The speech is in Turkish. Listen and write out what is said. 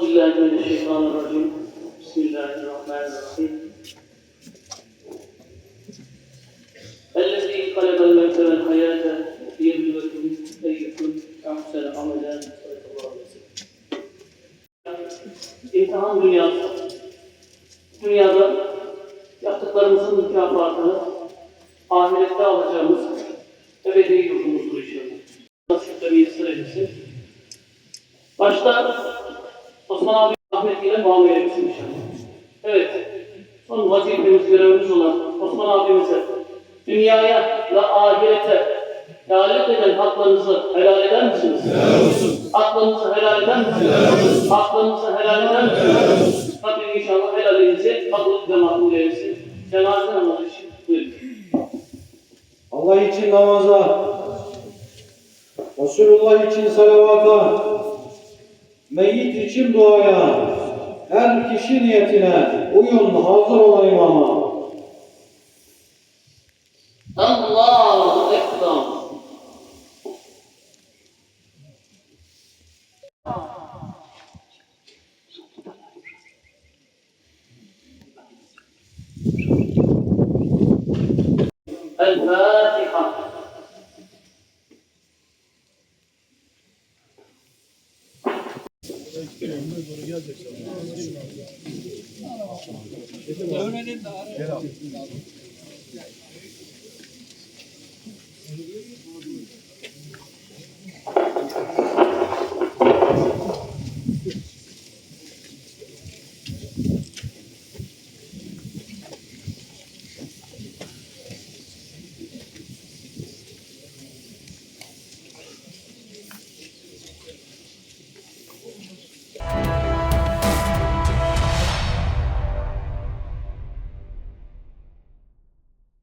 بالله من الشيطان الرجيم بسم الله الرحمن الرحيم الذي خلق الموت والحياة ليبلوكم أيكم أحسن عملا صدق الله العظيم. İmtihan dünyası. Dünyada yaptıklarımızın mükafatını ahirette alacağımız ebedi yurdumuzdur inşallah. Nasipte bir sır eylesin. Başta Osman abi Ahmet ile muamele etsin. Evet, son vazifemiz, görevimiz olan Osman abimize dünyaya ve ahirete lalet eden haklarınızı helal eder misiniz? Helal olsun. Haklarınızı helal eder misiniz? Helal olsun. Haklarınızı helal eder misiniz? Helal olsun. Rabbim inşallah helalinizi haklı ve makbul eylesin. Cenaze namazı için buyurun. Allah için namaza, Resulullah için salavata, meyyit için duaya, her kişi niyetine uyun hazır olan imama. Allahu Ekber. Öğrenin de arayın.